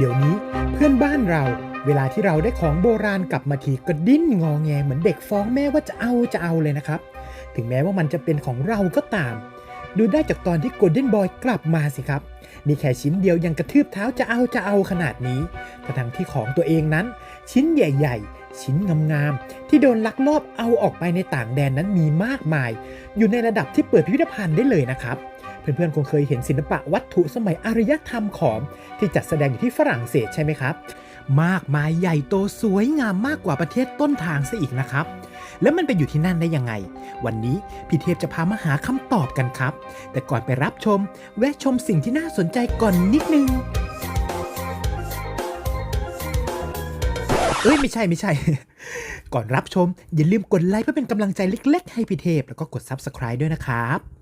เดี๋ยวนี้เพื่อนบ้านเรา เวลาที่เราได้ของโบราณกลับมาทีก็ดิ้นงอแงเหมือนเด็กฟ้องแม่ว่าจะเอาจะเอาเลยนะครับ ถึงแม้ว่ามันจะเป็นของเราก็ตาม ดูได้จากตอนที่โกลเด้นบอยกลับมาสิครับ นี่แค่ชิ้นเดียวยังกระทืบเท้าจะเอาจะเอาขนาดนี้ทั้งที่ของตัวเองนั้น ชิ้นใหญ่ๆ ชิ้นงามๆ ที่โดนลักลอบเอาออกไปในต่างแดนนั้นมีมากมาย อยู่ในระดับที่เปิดพิพิธภัณฑ์ได้เลยนะครับ เพื่อนๆคงเคยเห็นศิลปะวัตถุสมัยอารยธรรมขอม ที่จัดแสดงอยู่ที่ฝรั่งเศสใช่ไหมครับ มากมายใหญ่โตสวยงามมากกว่าประเทศต้นทางซะอีกนะครับ แล้วมันไปอยู่ที่นั่นได้ยังไง วันนี้พี่เทพจะพามาหาคำตอบกันครับ แต่ก่อนไปรับชม แวะชมสิ่งที่น่าสนใจก่อนนิดนึงเอ้ยไม่ใช่ไม่ใช่ ก่อนรับชม อย่าลืมกดไลค์เพื่อเป็นกำลังใจเล็ก ๆ ให้พี่เทพ แล้วก็กด Subscribe ด้วยนะครับ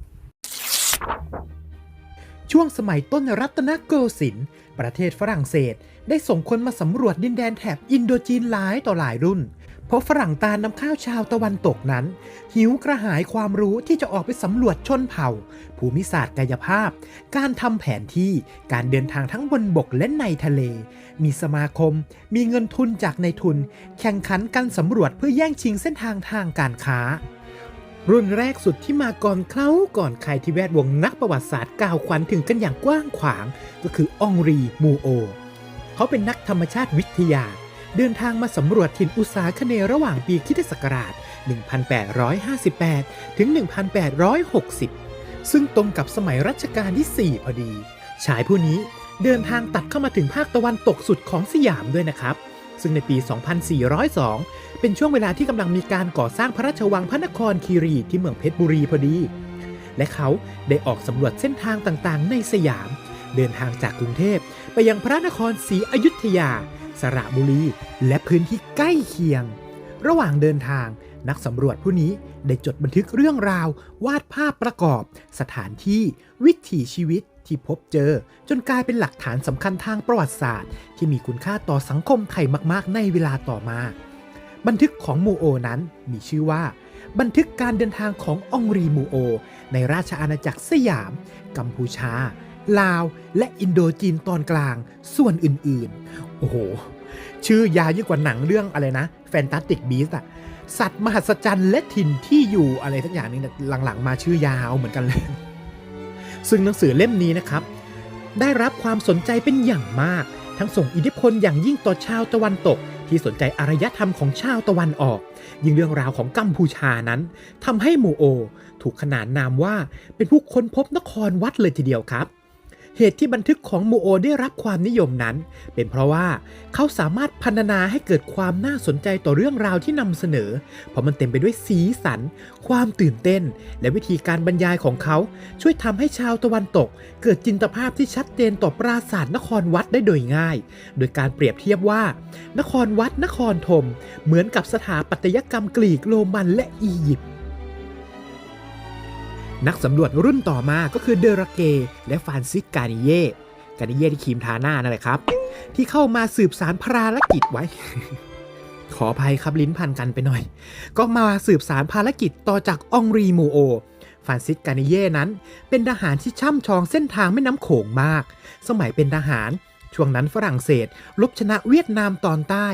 ช่วงสมัยต้นรัตนโกสินทร์ประเทศฝรั่งเศสได้ส่งคนมาสำรวจดินแดนแถบอินโดจีนหลายต่อหลายรุ่น เพราะฝรั่งตาลนำข้าวชาวตะวันตกนั้น หิวกระหายความรู้ที่จะออกไปสำรวจชนเผ่า ภูมิศาสตร์กายภาพ การทำแผนที่การเดินทางทั้งบนบกและในทะเล มีสมาคม มีเงินทุนจากในทุน แข่งขันกันสำรวจเพื่อแย่งชิงเส้นทางทางการค้า รุ่นแรกสุดที่มาก่อนเขาก่อนใครที่แวดวงนักประวัติศาสตร์กล่าวขวัญถึงกันอย่างกว้างขวาง ก็คือองรีมูโอ เขาเป็นนักธรรมชาติวิทยา เดินทางมาสำรวจถิ่นอุษาคเนระหว่างปีคิศักราช 1858 ถึง 1860 ซึ่งตรงกับสมัยรัชกาลที่ 4 พอดี ชายผู้นี้เดินทางตัดเข้ามาถึงภาคตะวันตกสุดของสยามด้วยนะครับ ซึ่งในปี 2402 เป็นช่วงเวลาที่กำลังมีการก่อสร้างพระราชวังพระนครคีรีที่เมืองเพชรบุรีพอดี และเขาได้ออกสำรวจเส้นทางต่างๆ ในสยาม เดินทางจากกรุงเทพไปยังพระนครศรีอยุธยา สระบุรี และพื้นที่ใกล้เคียง ระหว่างเดินทางนักสำรวจผู้นี้ได้จดบันทึกเรื่องราว วาดภาพประกอบ สถานที่ วิถีชีวิต ที่พบเจอจนกลายเป็นหลักฐานสำคัญทางประวัติศาสตร์ ที่มีคุณค่าต่อสังคมไทยมาก ๆ ในเวลาต่อมา บันทึกของมูโอนั้นมีชื่อว่า บันทึกการเดินทางขององรีมูโอ ในราชอาณาจักรสยาม กัมพูชา ลาว และอินโดจีนตอนกลาง ส่วนอื่น ๆ โอ้โห ชื่อยาวยิ่งกว่าหนังเรื่องอะไรนะแฟนตาติกบีสอะสัตว์มหัศจรรย์และถิ่นที่อยู่อะไรทั้งอย่างนี้เนี่ยหลังๆ มาชื่อยาวเหมือนกันเลย ซึ่งหนังสือเล่มนี้นะครับ ได้รับความสนใจเป็นอย่างมาก ทั้งส่งอิทธิพลอย่างยิ่งต่อชาวตะวันตก ที่สนใจอารยธรรมของชาวตะวันออก ยิ่งเรื่องราวของกัมพูชานั้นทำให้มูโอ ถูกขนานนามว่าเป็นผู้ค้นพบนครวัดเลยทีเดียวครับ เหตุที่บันทึกของมูโอได้รับความนิยมนั้น เป็นเพราะว่าเขาสามารถพรรณนาให้เกิดความน่าสนใจต่อเรื่องราวที่นำเสนอ เพราะมันเต็มไปด้วยสีสัน ความตื่นเต้น และวิธีการบรรยายของเขา ช่วยทำให้ชาวตะวันตก เกิดจินตภาพที่ชัดเจนต่อปราสาทนครวัดได้โดยง่าย โดยการเปรียบเทียบว่า นครวัดนครธมเหมือนกับสถาปัตยกรรมกรีกโรมันและอียิปต์ นักสำรวจรุ่นต่อมาก็คือเดราเกและฟานซิสกานิเย่กานิเย่ที่คีมทาหน้านั่นแหละครับ ที่เข้ามาสืบสารภารกิจไว้ ขออภัยครับลิ้นพันกันไปหน่อย ก็มาสืบสารภารกิจต่อจากองรีมูโอฟานซิสกานิเย่นั้น เป็นทหารที่ช่ำชองเส้นทางแม่น้ำโขงมาก สมัยเป็นทหาร ช่วงนั้นฝรั่งเศสลบชนะเวียดนามตอนใต้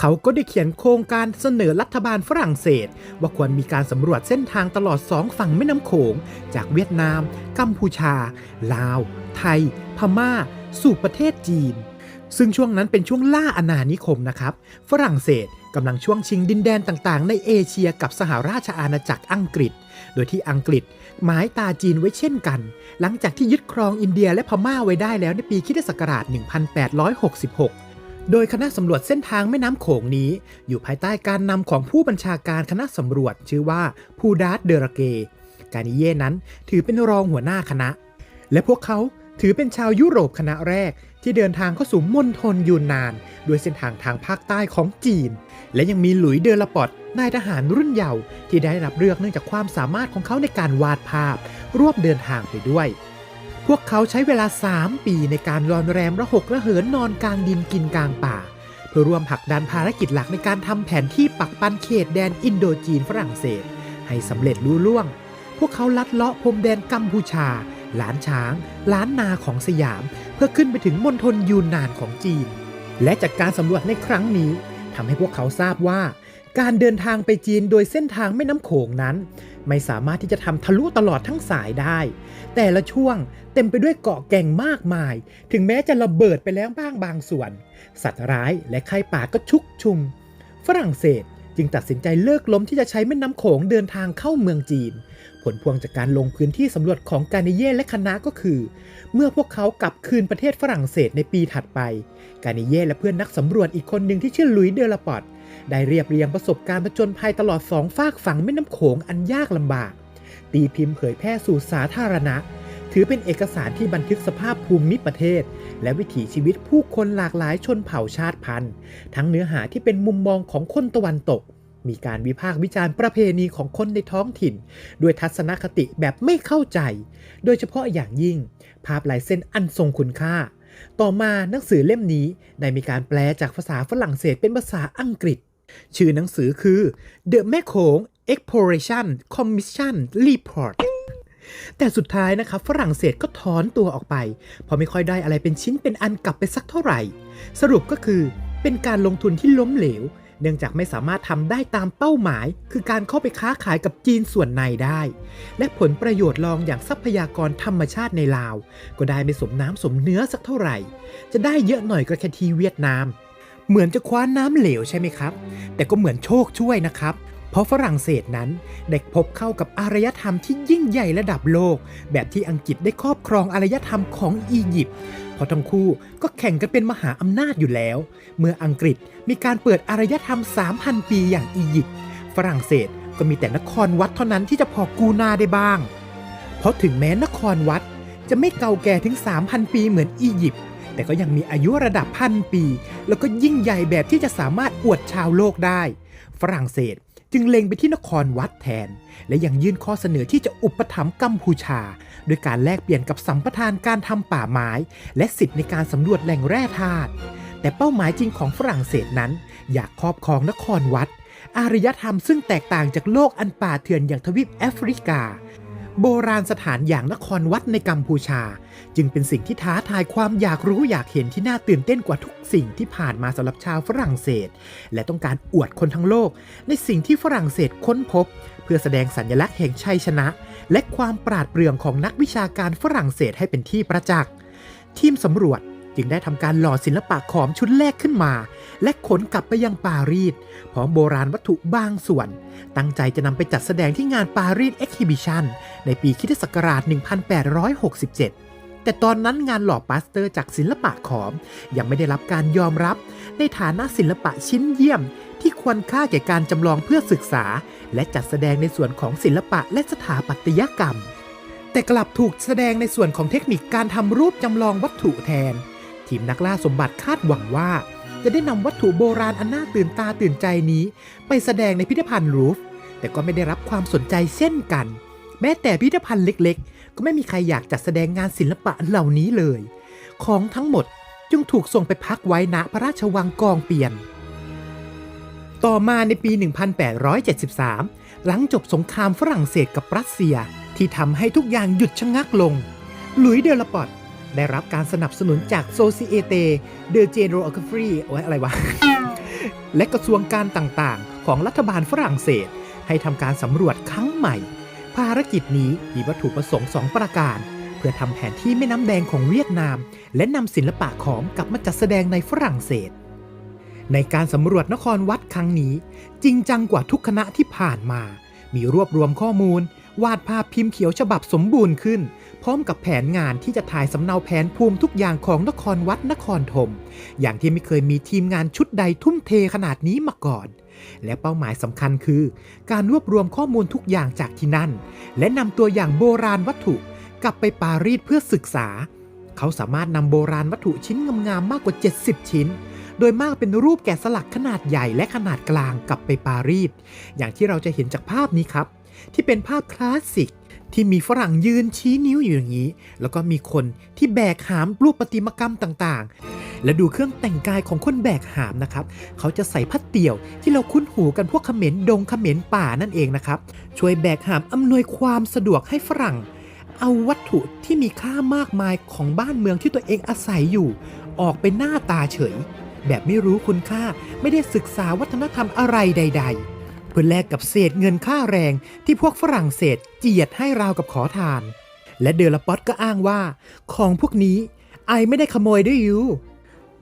เขาก็ได้เขียนโครงการเสนอรัฐบาลฝรั่งเศส ว่าควรมีการสำรวจเส้นทางตลอดสองฝั่งแม่น้ำโขง จากเวียดนาม กัมพูชา ลาว ไทย พม่า สู่ประเทศจีน ซึ่งช่วงนั้นเป็นช่วงล่าอาณานิคมนะครับ ฝรั่งเศสกำลังช่วงชิงดินแดนต่างๆ ในเอเชียกับสหราชอาณาจักรอังกฤษ โดยที่อังกฤษหมายตาจีนไว้เช่นกัน หลังจากที่ยึดครองอินเดียและพม่าไว้ได้แล้วในปีคิศักราช 1866 โดยคณะสำรวจเส้นทางแม่น้ำโขงนี้ อยู่ภายใต้การนำของผู้บัญชาการคณะสำรวจ ชื่อว่าพูดาร์ดเดรเก กานิเย่นั้นถือเป็นรองหัวหน้าคณะ และพวกเขาถือเป็นชาวยุโรปคณะแรกที่เดินทางเข้าสู่มณฑลยูนนานโดยเส้นทางทางภาคใต้ของจีน และยังมีหลุยส์เดอลาปอต นายทหารรุ่นเยาว์ที่ได้รับเลือกเนื่องจากความสามารถของเขาในการวาดภาพ ร่วมเดินทางไปด้วย พวกเขาใช้เวลา 3 ปีในการรอนแรมระหกระเหินนอนกลางดินกินกลางป่า เพื่อร่วมผลักดันภารกิจหลักในการทำแผนที่ปักปันเขตแดนอินโดจีนฝรั่งเศส ให้สำเร็จลุล่วง พวกเขาลัดเลาะพรมแดนกัมพูชาหลานช้าง ล้านนาของสยาม เพื่อขึ้นไปถึงมณฑลยูนนานของจีน และจากการสำรวจในครั้งนี้ทำให้พวกเขาทราบว่า การเดินทางไปจีนโดยเส้นทางแม่น้ำโขงนั้น ไม่สามารถที่จะทำทะลุตลอดทั้งสายได้ แต่ละช่วงเต็มไปด้วยเกาะแก่งมากมาย ถึงแม้จะระเบิดไปแล้วบ้างบางส่วน สัตว์ร้ายและไข้ป่าก็ชุกชุม ฝรั่งเศสจึงตัดสินใจเลิกล้มที่จะใช้แม่น้ำโขงเดินทางเข้าเมืองจีน ผลพวงจากการลงพื้นที่สำรวจของกาเนเย่และคณะก็คือ เมื่อพวกเขากลับคืนประเทศฝรั่งเศสในปีถัดไป กาเนเย่และเพื่อนนักสำรวจอีกคนหนึ่งที่ชื่อลุยเดอลปอต ได้เรียบเรียงประสบการณ์ผจญภัยตลอดสองฝากฝั่งแม่น้ำโขงอันยากลำบาก ตีพิมพ์เผยแพร่สู่สาธารณะ ถือเป็นเอกสารที่บันทึกสภาพภูมิประเทศ และวิถีชีวิตผู้คนหลากหลายชนเผ่าชาติพันธุ์ ทั้งเนื้อหาที่เป็นมุมมองของคนตะวันตก มีการวิพากษ์วิจารณ์ประเพณีของคนในท้องถิ่น ด้วยทัศนคติแบบไม่เข้าใจ โดยเฉพาะอย่างยิ่ง ภาพลายเส้นอันทรงคุณค่า ต่อมาหนังสือเล่มนี้ได้มีการแปลจากภาษาฝรั่งเศสเป็นภาษาอังกฤษ ชื่อหนังสือคือ The แม่โขง Exploration Commission Report แต่สุดท้ายนะครับฝรั่งเศสก็ถอนตัวออกไปเพราะไม่ค่อยได้อะไรเป็นชิ้นเป็นอันกลับไปสักเท่าไหร่ สรุปก็คือเป็นการลงทุนที่ล้มเหลว เนื่องจากไม่สามารถทำได้ตามเป้าหมาย คือการเข้าไปค้าขายกับจีนส่วนในได้ และผลประโยชน์รองอย่างทรัพยากรธรรมชาติในลาว ก็ได้ไม่สมน้ำสมเนื้อสักเท่าไหร่ จะได้เยอะหน่อยก็แค่ที่เวียดนาม เหมือนจะคว้าน้ำเหลวใช่ไหมครับ แต่ก็เหมือนโชคช่วยนะครับเพราะฝรั่งเศสนั้นได้พบเข้ากับอารยธรรมที่ยิ่งใหญ่ระดับโลก แบบที่อังกฤษได้ครอบครองอารยธรรมของอียิปต์ เพราะทั้งคู่ก็แข่งกันเป็นมหาอำนาจอยู่แล้ว เมื่ออังกฤษมีการเปิดอารยธรรม 3,000 ปีอย่างอียิปต์ฝรั่งเศสก็มีแต่นครวัดเท่านั้นที่จะพอกูนาได้บ้าง เพราะถึงแม้นครวัดจะไม่เก่าแก่ถึง 3,000 ปีเหมือนอียิปต์แต่ก็ยังมีอายุระดับพันปี แล้วก็ยิ่งใหญ่แบบที่จะสามารถอวดชาวโลกได้ ฝรั่งเศสจึงเล็งไปที่นครวัดแทน และยังยื่นข้อเสนอที่จะอุปถัมภ์กัมพูชา โดยการแลกเปลี่ยนกับสัมปทานการทำป่าไม้ และสิทธิ์ในการสำรวจแหล่งแร่ธาตุแต่เป้าหมายจริงของฝรั่งเศสนั้น อยากครอบครองนครวัด อารยธรรมซึ่งแตกต่างจากโลกอันป่าเถื่อนอย่างทวีปแอฟริกา โบราณสถานอย่างนครวัดในกัมพูชา จึงเป็นสิ่งที่ท้าทายความอยากรู้อยากเห็นที่น่าตื่นเต้นกว่าทุกสิ่งที่ผ่านมาสำหรับชาวฝรั่งเศส และต้องการอวดคนทั้งโลก ในสิ่งที่ฝรั่งเศสค้นพบ เพื่อแสดงสัญลักษณ์แห่งชัยชนะ และความปราดเปรื่องของนักวิชาการฝรั่งเศสให้เป็นที่ประจักษ์ ทีมสำรวจจึงได้ทำการหล่อศิลปะขอมชุดแรกขึ้นมา และขนกลับไปยังปารีสพร้อมโบราณวัตถุบางส่วน ตั้งใจจะนำไปจัดแสดงที่งานปารีสเอ็กฮิบิชันในปีคิศักราช 1867 แต่ตอนนั้นงานหล่อปาสเตอร์จากศิลปะขอม ยังไม่ได้รับการยอมรับ ในฐานะศิลปะชิ้นเยี่ยม ที่ควรค่าแก่การจำลองเพื่อศึกษา และจัดแสดงในส่วนของศิลปะและสถาปัตยกรรม แต่กลับถูกแสดงในส่วนของเทคนิคการทำรูปจำลองวัตถุแทน ทีมนักล่าสมบัติคาดหวังว่า จะได้นำวัตถุโบราณอันน่าตื่นตาตื่นใจนี้ ไปแสดงในพิพิธภัณฑ์รูฟ แต่ก็ไม่ได้รับความสนใจเช่นกัน แม้แต่พิพิธภัณฑ์เล็กๆ ก็ไม่มีใครอยากจัดแสดงงานศิลปะเหล่านี้เลย ของทั้งหมดจึงถูกส่งไปพักไว้ณพระราชวังกองเปียน ต่อมาในปี 1873 หลังจบสงครามฝรั่งเศสกับรัสเซียที่ทำให้ทุกอย่างหยุดชะงักลง หลุยเดลปอตได้รับการสนับสนุนจาก Societe de Géographie โอ้ยอะไรวะ และกระทรวงการต่างๆ ของรัฐบาลฝรั่งเศส ให้ทำการสำรวจครั้งใหม่ ภารกิจนี้มีวัตถุประสงค์ 2 ประการ เพื่อทำแผนที่แม่น้ำแดงของเวียดนาม และนำศิลปะขอมกลับมาจัดแสดงในฝรั่งเศส ในการสำรวจนครวัดครั้งนี้ จริงจังกว่าทุกคณะที่ผ่านมา มีรวบรวมข้อมูล วาดภาพพิมพ์เขียวฉบับสมบูรณ์ขึ้น พร้อมกับแผนงานที่จะถ่ายสำเนาแผนภูมิทุกอย่างของนครวัดนครธมอย่างที่ไม่เคยมีทีมงานชุดใดทุ่มเทขนาดนี้มาก่อนและเป้าหมายสำคัญคือ การรวบรวมข้อมูลทุกอย่างจากที่นั่น และนำตัวอย่างโบราณวัตถุ กลับไปปารีสเพื่อศึกษา เขาสามารถนำโบราณวัตถุชิ้นงามๆมากกว่า 70 ชิ้น โดยมากเป็นรูปแกะสลักขนาดใหญ่และขนาดกลางกลับไปปารีสอย่างที่เราจะเห็นจากภาพนี้ครับ ที่เป็นภาพคลาสสิกที่มีฝรั่งยืนชี้นิ้วอยู่อย่างนี้ แล้วก็มีคนที่แบกหามรูปประติมากรรมต่างๆ และดูเครื่องแต่งกายของคนแบกหามนะครับ เขาจะใส่ผ้าเตี่ยวที่เราคุ้นหูกันพวกเขมรดงเขมรป่านั่นเองนะครับ ช่วยแบกหามอำนวยความสะดวกให้ฝรั่ง เอาวัตถุที่มีค่ามากมายของบ้านเมืองที่ตัวเองอาศัยอยู่ ออกเป็นหน้าตาเฉย แบบไม่รู้คุณค่าไม่ได้ศึกษาวัฒนธรรมอะไรใด ๆ เพื่อแลกกับเศษเงินค่าแรงที่พวกฝรั่งเศสเจียดให้ราวกับขอทาน และเดลปอตก็อ้างว่า ของพวกนี้ไอไม่ได้ขโมยด้วยยู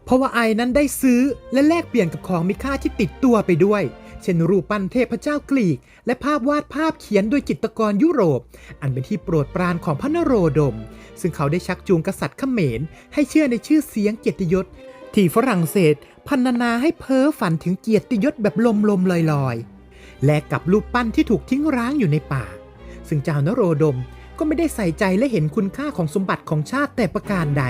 เพราะว่าไอนั้นได้ซื้อและแลกเปลี่ยนกับของมีค่าที่ติดตัวไปด้วย เช่นรูปปั้นเทพเจ้ากรีก และภาพวาดภาพเขียนโดยจิตรกรยุโรป อันเป็นที่โปรดปรานของพระนโรดม ซึ่งเขาได้ชักจูงกษัตริย์เขมรให้เชื่อในชื่อเสียงเกียรติยศ ที่ฝรั่งเศสพันนาให้เพ้อฝันถึงเกียรติยศแบบลมๆลอยๆ และกับรูปปั้นที่ถูกทิ้งร้างอยู่ในป่า ซึ่งเจ้านโรดมก็ไม่ได้ใส่ใจและเห็นคุณค่าของสมบัติของชาติแต่ประการใด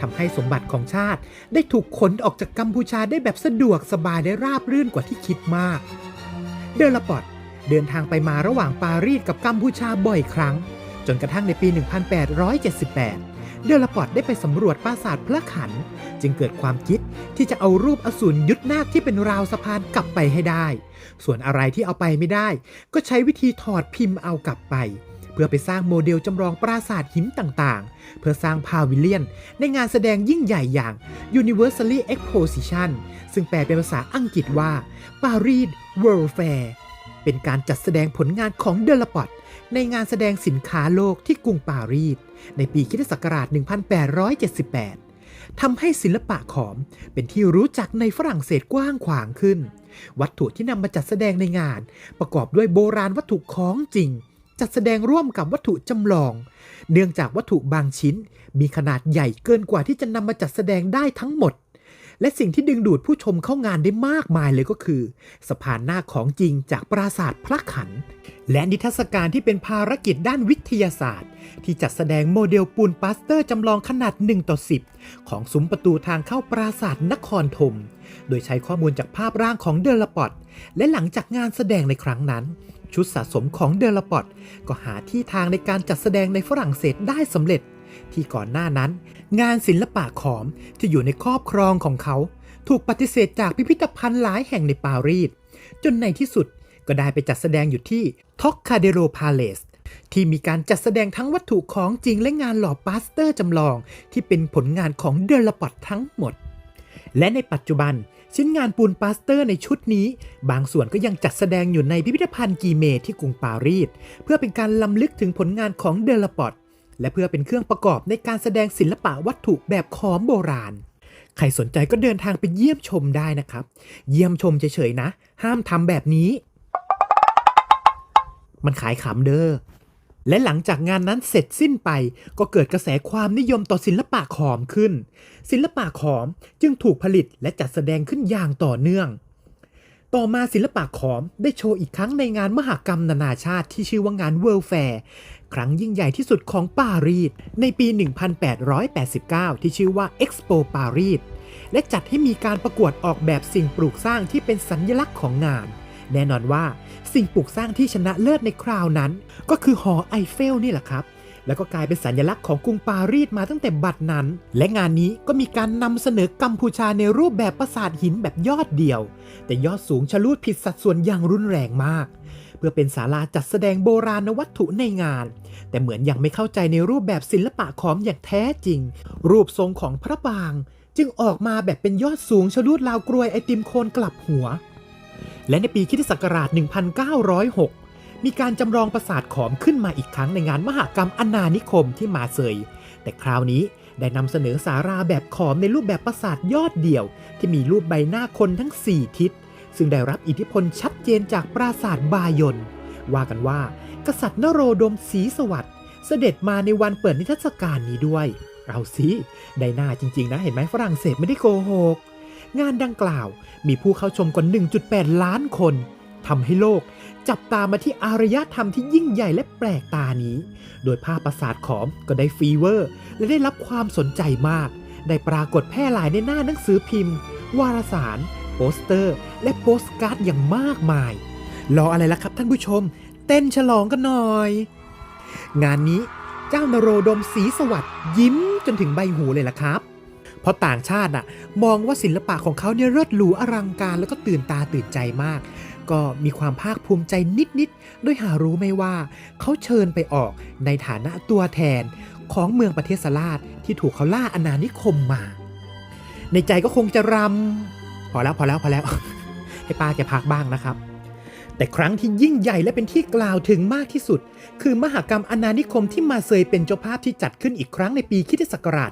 ทำให้สมบัติของชาติได้ถูกขนออกจากกัมพูชาได้แบบสะดวกสบายได้ราบรื่นกว่าที่คิดมาก เดลปอดเดินทางไปมาระหว่างปารีสกับกัมพูชาบ่อยครั้ง จนกระทั่งในปี 1878 เดลปอดได้ไปสำรวจปราสาทพระขัน จึงเกิดความคิดที่จะเอารูปอสูรยุทธนาคที่เป็นราวสะพานกลับไปให้ได้ ส่วนอะไรที่เอาไปไม่ได้ ก็ใช้วิธีถอดพิมพ์เอากลับไป เพื่อไปสร้างโมเดลจำลองปราสาทหินต่างๆ เพื่อสร้างพาวิเลียน ในงานแสดงยิ่งใหญ่อย่าง Universally Exposition ซึ่งแปลเป็นภาษาอังกฤษว่า Paris World Fair เป็นการจัดแสดงผลงานของเดลปอด ในงานแสดงสินค้าโลกที่กรุงปารีสในปีคิศักราช1878ทำให้ศิลปะขอมเป็นที่รู้จักในฝรั่งเศสกว้างขวางขึ้น วัตถุที่นำมาจัดแสดงในงาน ประกอบด้วยโบราณวัตถุของจริง จัดแสดงร่วมกับวัตถุจำลอง เนื่องจากวัตถุบางชิ้น มีขนาดใหญ่เกินกว่าที่จะนำมาจัดแสดงได้ทั้งหมด และสิ่งที่ดึงดูดผู้ชมเข้างานได้มากมายเลยก็คือ สะพานหน้าของจริงจากปราสาทพระขัน และนิทรรศการที่เป็นภารกิจด้านวิทยาศาสตร์ ที่จัดแสดงโมเดลปูนปาสเตอร์จำลองขนาด1ต่อ10 ของซุ้มประตูทางเข้าปราสาทนครธมโดยใช้ข้อมูลจากภาพร่างของเดลปอดและหลังจากงานแสดงในครั้งนั้น ชุดสะสมของเดลปอดก็หาที่ทางในการจัดแสดงในฝรั่งเศสได้สำเร็จ ที่ก่อนหน้านั้น งานศิลปะขอมที่อยู่ในครอบครองของเขา ถูกปฏิเสธจากพิพิธภัณฑ์หลายแห่งในปารีส จนในที่สุดก็ได้ไปจัดแสดงอยู่ที่ท็อกคาเดโรพาเลสที่มีการจัดแสดงทั้งวัตถุของจริงและงานหล่อปาสเตอร์จำลอง ที่เป็นผลงานของเดลปอดทั้งหมด และในปัจจุบันชิ้นงานปูนปาสเตอร์ในชุดนี้ บางส่วนก็ยังจัดแสดงอยู่ในพิพิธภัณฑ์กีเมที่กรุงปารีส เพื่อเป็นการล้ำลึกถึงผลงานของเดลปอด และเพื่อเป็นเครื่องประกอบในการแสดงศิลปะวัตถุแบบขอมโบราณ ใครสนใจก็เดินทางไปเยี่ยมชมได้นะครับ เยี่ยมชมเฉยๆนะ ห้ามทำแบบนี้ มันขายขำเด้อและหลังจากงานนั้นเสร็จสิ้นไปก็เกิดกระแสความนิยมต่อศิลปะขอมขึ้น ศิลปะขอมจึงถูกผลิตและจัดแสดงขึ้นอย่างต่อเนื่อง ต่อมาศิลปะขอมได้โชว์อีกครั้งในงานมหกรรมนานาชาติที่ชื่อว่างาน World Fair ครั้งยิ่งใหญ่ที่สุดของปารีสในปี 1889 ที่ชื่อว่า Expo Paris และจัดให้มีการประกวดออกแบบสิ่งปลูกสร้างที่เป็นสัญลักษณ์ของงาน แน่นอนว่าสิ่งปลูกสร้างที่ชนะเลิศในคราวนั้น ก็คือหอไอเฟลนี่แหละครับแล้วก็กลายเป็นสัญลักษณ์ของกรุงปารีสมาตั้งแต่บัดนั้น และงานนี้ก็มีการนำเสนอกัมพูชาในรูปแบบปราสาทหินแบบยอดเดียว แต่ยอดสูงชะลูดผิดสัดส่วนอย่างรุนแรงมาก พื่อเป็นศาลาจัดแสดงโบราณวัตถุในงาน แต่เหมือนยังไม่เข้าใจในรูปแบบศิลปะขอมอย่างแท้จริง รูปทรงของพระบาง จึงออกมาแบบเป็นยอดสูงชะลูดราวกรวยไอติมโคนกลับหัว และในปีคิศักราช 1906 มีการจำลองปราสาทขอมขึ้นมาอีกครั้งในงานมหกรรมอนานิคมที่มาเซยแต่คราวนี้ได้นำเสนอสาราแบบขอมในรูปแบบปราสาทยอดเดี่ยว ที่มีรูปใบหน้าคนทั้ง 4 ทิศ ซึ่งได้รับอิทธิพลชัดเจนจากปราสาทบายอนว่ากันว่า กษัตริย์นโรดมศรีสวัสดิ์เสด็จมาในวันเปิดนิทรรศการนี้ด้วย เอาสิได้หน้าจริง ๆ นะ เห็นไหมฝรั่งเศสไม่ได้โกหก งานดังกล่าวมีผู้เข้าชมกว่า 1.8 ล้านคนทำให้โลกจับตามาที่อารยธรรมที่ยิ่งใหญ่และแปลกตานี้ โดยภาพปราสาทขอมก็ได้ฟีเวอร์ และได้รับความสนใจมาก ได้ปรากฏแพร่หลายในหน้าหนังสือพิมพ์ วารสาร สเตอร์ และโปสการ์ดอย่างมากมาย รออะไรล่ะครับท่านผู้ชม เต้นฉลองกันหน่อย งานนี้เจ้านโรดมศรีสวัสดิ์ยิ้มจนถึงใบหูเลยล่ะครับ เพราะต่างชาติน่ะมองว่าศิลปะของเขาเนี่ยเลิศหรูอลังการแล้วก็ตื่นตาตื่นใจมาก ก็มีความภาคภูมิใจนิดๆโดยหารู้ไหมว่า เขาเชิญไปออกในฐานะตัวแทนของเมืองประเทศสลาดที่ถูกเขาล่าอาณานิคมมา ในใจก็คงจะรำ พอแล้วพอแล้วพอแล้ว ให้ป้าแกพักบ้างนะครับ แต่ครั้งที่ยิ่งใหญ่และเป็นที่กล่าวถึงมากที่สุด คือมหกรรมอาณานิคมที่มาเซยเป็นเจ้าภาพที่จัดขึ้นอีกครั้งในปีคิศักราช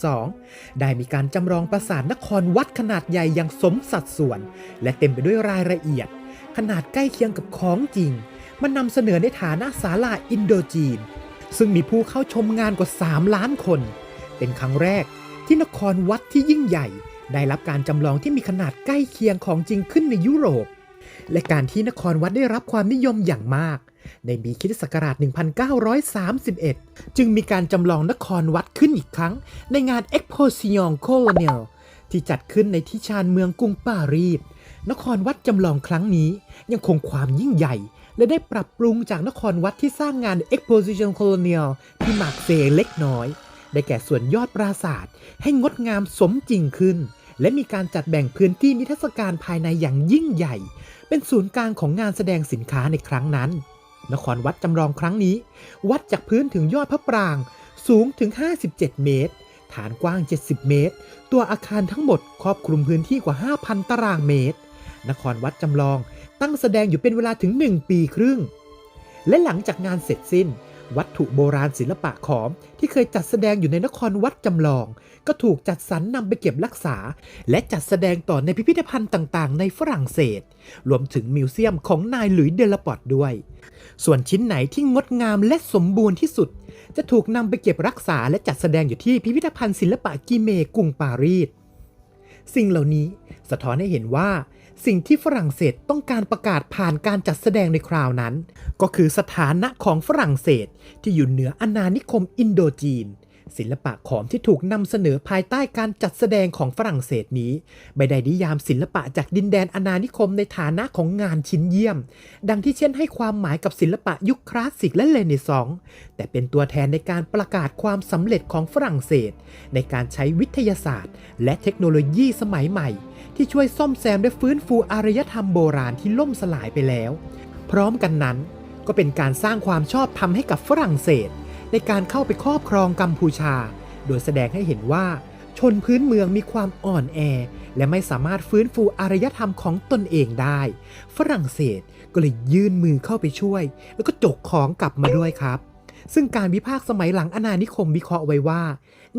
1922 ได้มีการจำลองปราสาทนครวัดขนาดใหญ่อย่างสมสัดส่วน และเต็มไปด้วยรายละเอียด ขนาดใกล้เคียงกับของจริง มันนำเสนอในฐานะศาลาอินโดจีน ซึ่งมีผู้เข้าชมงานกว่า 3 ล้านคน เป็นครั้งแรกที่นครวัดที่ยิ่งใหญ่ ได้รับการจำลองที่มีขนาดใกล้เคียงของจริงขึ้นในยุโรป และการที่นครวัดได้รับความนิยมอย่างมาก ในปีคริสตศักราช 1931 จึงมีการจำลองนครวัดขึ้นอีกครั้ง ในงาน Exposition Colonial ที่จัดขึ้นในที่ชานเมืองกรุงปารีส นครวัดจำลองครั้งนี้ยังคงความยิ่งใหญ่ และได้ปรับปรุงจากนครวัดที่สร้างงาน Exposition Colonial ที่มาร์กเซเล็กน้อย ได้แก่ส่วนยอดปราสาทให้งดงามสมจริงขึ้น และมีการจัดแบ่งพื้นที่นิทรรศการภายในอย่างยิ่งใหญ่ เป็นศูนย์กลางของงานแสดงสินค้าในครั้งนั้น นครวัดจำลองครั้งนี้ วัดจากพื้นถึงยอดพระปราง สูงถึง 57 เมตร ฐานกว้าง 70 เมตร ตัวอาคารทั้งหมดครอบคลุมพื้นที่กว่า 5,000 ตารางเมตร นครวัดจำลอง ตั้งแสดงอยู่เป็นเวลาถึง 1 ปีครึ่ง และหลังจากงานเสร็จสิ้น วัตถุโบราณศิลปะขอม ที่เคยจัดแสดงอยู่ในนครวัดจำลอง ก็ถูกจัดสรรนำไปเก็บรักษา และจัดแสดงต่อในพิพิธภัณฑ์ต่างๆ ในฝรั่งเศส รวมถึงมิวเซียมของนายหลุยเดลปอดด้วย ส่วนชิ้นไหนที่งดงามและสมบูรณ์ที่สุด จะถูกนำไปเก็บรักษาและจัดแสดงอยู่ที่พิพิธภัณฑ์ศิลปะกิเมกรุงปารีสสิ่งเหล่านี้สะท้อนให้เห็นว่า สิ่งที่ฝรั่งเศสต้องการประกาศผ่านการจัดแสดงในคราวนั้น ก็คือสถานะของฝรั่งเศสที่อยู่เหนืออาณานิคมอินโดจีน ศิลปะขอมที่ถูกนำเสนอภายใต้การจัดแสดงของฝรั่งเศสนี้ไม่ได้นิยามศิลปะจากดินแดนอาณานิคมในฐานะของงานชิ้นเยี่ยม ดังที่เช่นให้ความหมายกับศิลปะยุคคลาสสิกและเรเนซองแต่เป็นตัวแทนในการประกาศความสำเร็จของฝรั่งเศส ในการใช้วิทยาศาสตร์ และเทคโนโลยีสมัยใหม่ ที่ช่วยซ่อมแซมและฟื้นฟูอารยธรรมโบราณที่ล่มสลายไปแล้ว พร้อมกันนั้นก็เป็นการสร้างความชอบธรรมให้กับฝรั่งเศส ในการเข้าไปครอบครองกัมพูชา โดยแสดงให้เห็นว่า ชนพื้นเมืองมีความอ่อนแอ และไม่สามารถฟื้นฟูอารยธรรมของตนเองได้ ฝรั่งเศสก็เลยยื่นมือเข้าไปช่วย แล้วก็จกของกลับมาด้วยครับ ซึ่งการวิพากษ์สมัยหลังอาณานิคมวิเคราะห์ไว้ว่า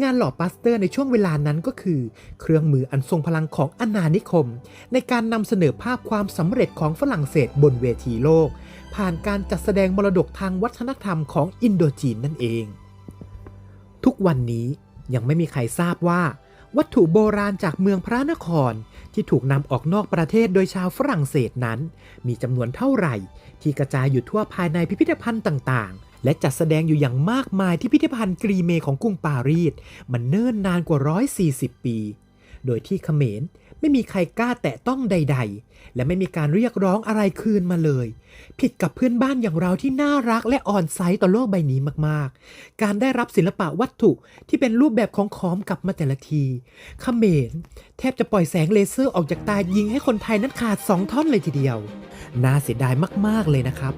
งานหล่อปัสเตอร์ในช่วงเวลานั้นก็คือ เครื่องมืออันทรงพลังของอาณานิคม ในการนำเสนอภาพความสำเร็จของฝรั่งเศสบนเวทีโลก ผ่านการจัดแสดงมรดกทางวัฒนธรรมของอินโดจีนนั่นเอง ทุกวันนี้ยังไม่มีใครทราบว่า วัตถุโบราณจากเมืองพระนครที่ถูกนำออกนอกประเทศโดยชาวฝรั่งเศสนั้น มีจำนวนเท่าไหร่ ที่กระจายอยู่ทั่วภายในพิพิธภัณฑ์ต่างๆ และจัดแสดงอยู่อย่างมากมายที่พิพิธภัณฑ์กรีเมของกรุงปารีสมันเนิ่นนานกว่า 140 ปี โดยที่เขมรไม่มีใครกล้าแตะต้องใด ๆ และไม่มีการเรียกร้องอะไรคืนมาเลย ผิดกับเพื่อนบ้านอย่างเราที่น่ารักและอ่อนไซต่อโลกใบนี้มากๆ การได้รับศิลปะวัตถุที่เป็นรูปแบบของขอมกลับมาแต่ละทีเขมรแทบจะปล่อยแสงเลเซอร์ออกจากตายิงให้คนไทยนั้นขาดสองท่อนเลยทีเดียว น่าเสียดายมากๆเลยนะครับ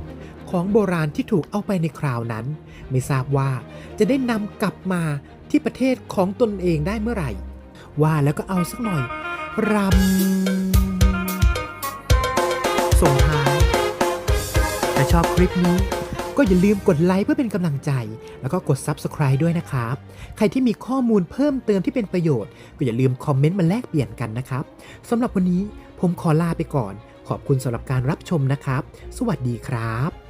ของโบราณที่ถูกเอาไปในคราวนั้น ไม่ทราบว่าจะได้นำกลับมาที่ประเทศของตนเองได้เมื่อไหร่ ว่าแล้วก็เอาสักหน่อยรำส่งท้ายถ้าชอบคลิปนี้ ก็อย่าลืมกดไลค์เพื่อเป็นกำลังใจ แล้วก็กด Subscribe ด้วยนะครับ ใครที่มีข้อมูลเพิ่มเติมที่เป็นประโยชน์ ก็อย่าลืมคอมเมนต์มาแลกเปลี่ยนกันนะครับสำหรับวันนี้ผมขอลาไปก่อน ขอบคุณสำหรับการรับชมนะครับ สวัสดีครับ